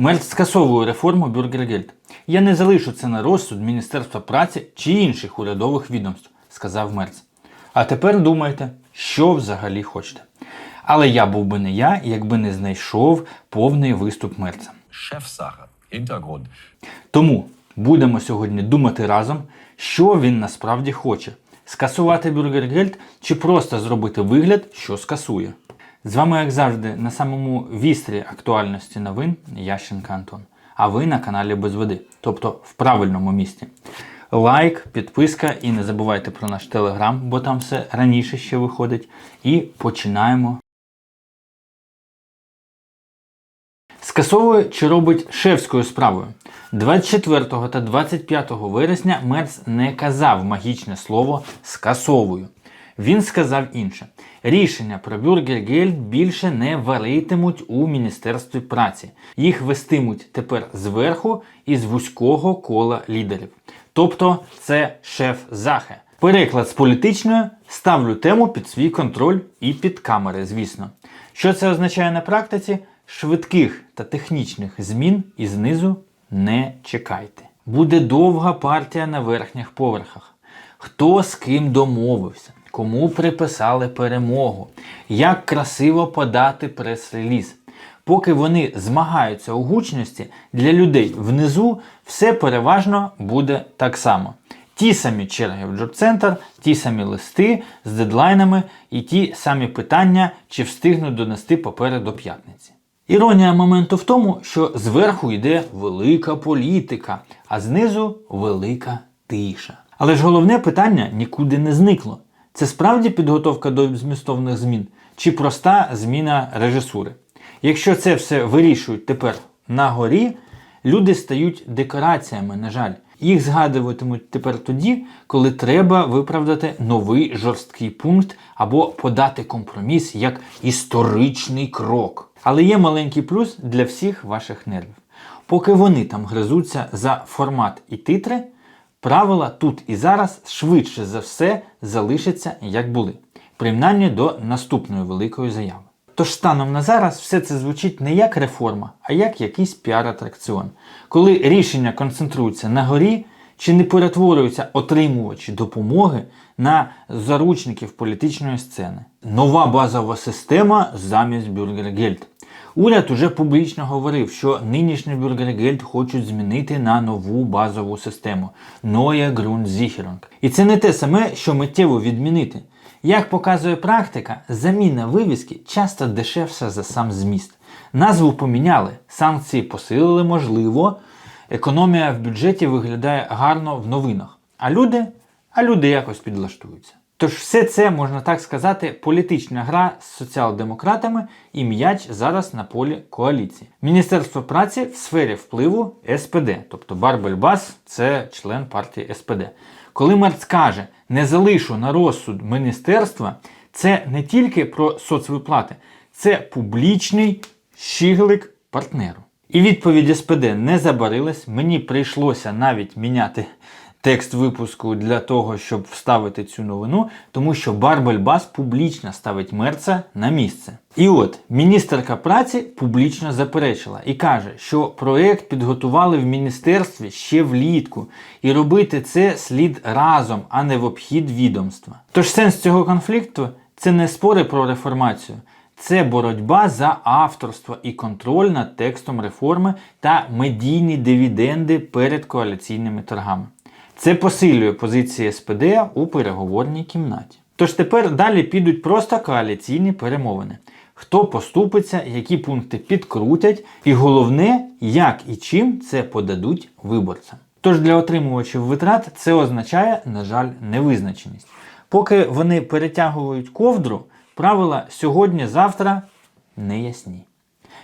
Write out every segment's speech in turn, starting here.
Мерц скасовує реформу Бюргергельд. Я не залишу це на розсуд Міністерства праці чи інших урядових відомств, сказав Мерц. А тепер думайте, що взагалі хочете. Але я був би не я, якби не знайшов повний виступ Мерца. Тому будемо сьогодні думати разом, що він насправді хоче: скасувати Бюргергельд чи просто зробити вигляд, що скасує. З вами, як завжди, на самому вістрі актуальності новин Ященка Антон. А ви на каналі Без води, тобто в правильному місці. Лайк, підписка і не забувайте про наш телеграм, бо там все раніше ще виходить. І починаємо Скасовує чи робить шефською справою. 24 та 25 вересня Мерц не казав магічне слово скасовую. Він сказав інше: рішення про Бюргергельд більше не варитимуть у Міністерстві праці. Їх вестимуть тепер зверху із вузького кола лідерів. Тобто це шеф Захе. Переклад з політичної ставлю тему під свій контроль і під камери, звісно. Що це означає на практиці? Швидких та технічних змін і знизу не чекайте. Буде довга партія на верхніх поверхах. Хто з ким домовився, кому приписали перемогу, як красиво подати прес-реліз. Поки вони змагаються у гучності, для людей внизу все переважно буде так само. Ті самі черги в джоб-центр, ті самі листи з дедлайнами і ті самі питання, чи встигнуть донести папери до п'ятниці. Іронія моменту в тому, що зверху йде велика політика, а знизу велика тиша. Але ж головне питання нікуди не зникло. Це справді підготовка до змістовних змін чи проста зміна режисури? Якщо це все вирішують тепер на горі, люди стають декораціями, на жаль. Їх згадуватимуть тепер тоді, коли треба виправдати новий жорсткий пункт або подати компроміс як історичний крок. Але є маленький плюс для всіх ваших нервів. Поки вони там гризуться за формат і титри, правила тут і зараз швидше за все залишаться як були, принаймні до наступної великої заяви. Тож станом на зараз все це звучить не як реформа, а як якийсь піар-атракціон. Коли рішення концентруються на горі, чи не перетворюються отримувачі допомоги на заручників політичної сцени. Нова базова система замість Бюргергельд. Уряд уже публічно говорив, що нинішній Бюргергельд хочуть змінити на нову базову систему Neue Grundsicherung. І це не те саме, що миттєво відмінити. Як показує практика, заміна вивіски часто дешевша за сам зміст. Назву поміняли, санкції посилили, можливо, економія в бюджеті виглядає гарно в новинах. А люди, а люди якось підлаштуються. Тож все це, можна так сказати, політична гра з соціал-демократами і м'яч зараз на полі коаліції. Міністерство праці в сфері впливу СПД, тобто Барбельбас це член партії СПД. Коли Мерц каже, не залишу на розсуд міністерства, це не тільки про соцвиплати, це публічний щиглик партнеру. І відповідь СПД не забарилась, мені прийшлося навіть міняти текст випуску для того, щоб вставити цю новину, тому що Барбельбас публічно ставить мерца на місце. І от міністерка праці публічно заперечила і каже, що проект підготували в міністерстві ще влітку, і робити це слід разом, а не в обхід відомства. Тож сенс цього конфлікту це не спори про реформацію. Це боротьба за авторство і контроль над текстом реформи та медійні дивіденди перед коаліційними торгами. Це посилює позиції СПД у переговорній кімнаті. Тож тепер далі підуть просто коаліційні перемовини. Хто поступиться, які пункти підкрутять, і головне, як і чим це подадуть виборцям. Тож для отримувачів витрат це означає, на жаль, невизначеність. Поки вони перетягують ковдру, правила сьогодні-завтра не ясні.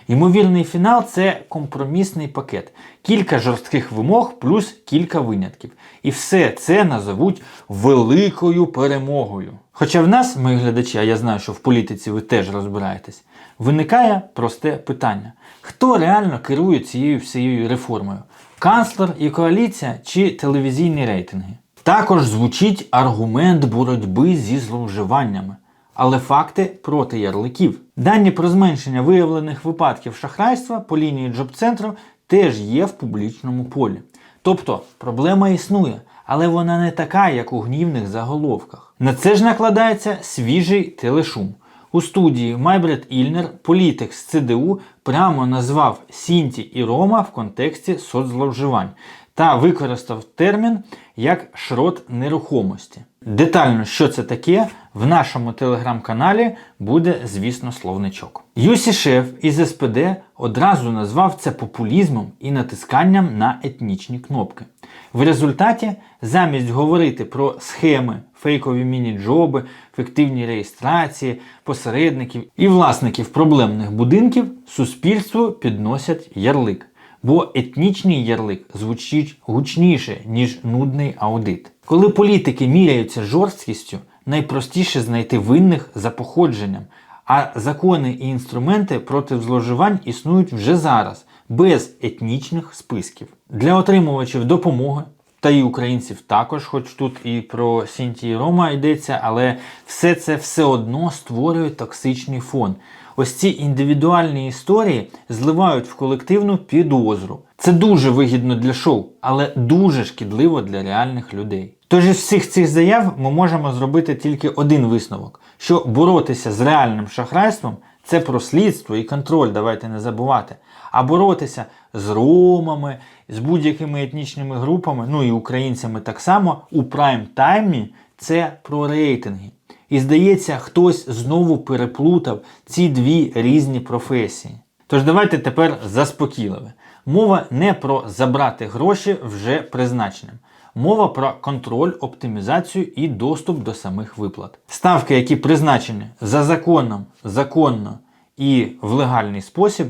Ймовірний фінал це компромісний пакет, кілька жорстких вимог плюс кілька винятків. І все це назовуть великою перемогою. Хоча в нас, мої глядачі, а я знаю, що в політиці ви теж розбираєтесь, виникає просте питання: хто реально керує цією всією реформою? Канцлер і коаліція чи телевізійні рейтинги? Також звучить аргумент боротьби зі зловживаннями. Але факти проти ярликів. Дані про зменшення виявлених випадків шахрайства по лінії джоб-центру теж є в публічному полі. Тобто проблема існує, але вона не така, як у гнівних заголовках. На це ж накладається свіжий телешум. У студії Майбред Ільнер політик з ЦДУ прямо назвав Сінті і Рома в контексті соцзловживань та використав термін як шрот нерухомості. Детально, що це таке, в нашому телеграм-каналі буде, звісно, словничок. Юсі Шеф із СПД одразу назвав це популізмом і натисканням на етнічні кнопки. В результаті, замість говорити про схеми, фейкові міні-джоби, фіктивні реєстрації, посередників і власників проблемних будинків, суспільству підносять ярлик. Бо етнічний ярлик звучить гучніше, ніж нудний аудит. Коли політики міряються жорсткістю, найпростіше знайти винних за походженням, а закони і інструменти проти зловживань існують вже зараз, без етнічних списків. Для отримувачів допомоги та і українців також, хоч тут і про Сінті і Рома йдеться, але все це все одно створює токсичний фон. Ось ці індивідуальні історії зливають в колективну підозру. Це дуже вигідно для шоу, але дуже шкідливо для реальних людей. Тож із всіх цих заяв ми можемо зробити тільки один висновок: що боротися з реальним шахрайством це про слідство і контроль, давайте не забувати. А боротися з ромами, з будь-якими етнічними групами, ну і українцями так само у прайм-таймі це про рейтинги. І здається, хтось знову переплутав ці дві різні професії. Тож давайте тепер заспокійливе. Мова не про забрати гроші вже призначеним. Мова про контроль, оптимізацію і доступ до самих виплат. Ставки, які призначені за законом, законно і в легальний спосіб,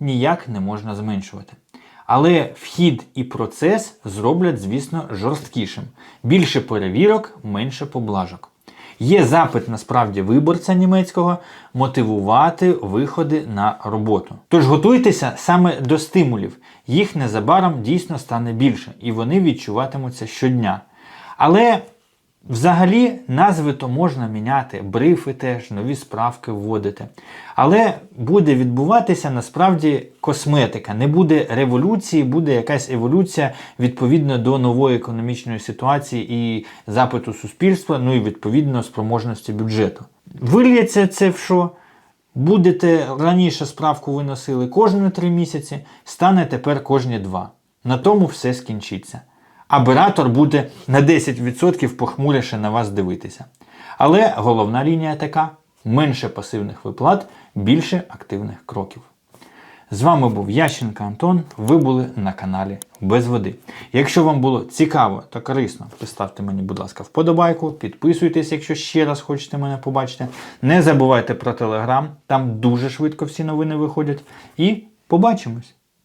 ніяк не можна зменшувати. Але вхід і процес зроблять, звісно, жорсткішим. Більше перевірок, менше поблажок. Є запит насправді виборця німецького мотивувати виходи на роботу. Тож готуйтеся саме до стимулів. Їх незабаром дійсно стане більше, і вони відчуватимуться щодня. Але взагалі назви то можна міняти, брифи теж, нові справки вводити. Але буде відбуватися насправді косметика. Не буде революції, буде якась еволюція відповідно до нової економічної ситуації і запиту суспільства, ну і відповідно спроможності бюджету. Вильється це в що? Будете раніше справку виносили кожні три місяці, стане тепер кожні два. На тому все скінчиться. Абератор буде на 10% похмуріше на вас дивитися. Але головна лінія така: менше пасивних виплат, більше активних кроків. З вами був Ященко Антон. Ви були на каналі Без води. Якщо вам було цікаво та корисно, поставте мені, будь ласка, вподобайку, підписуйтесь, якщо ще раз хочете мене побачити. Не забувайте про телеграм, там дуже швидко всі новини виходять. І побачимось!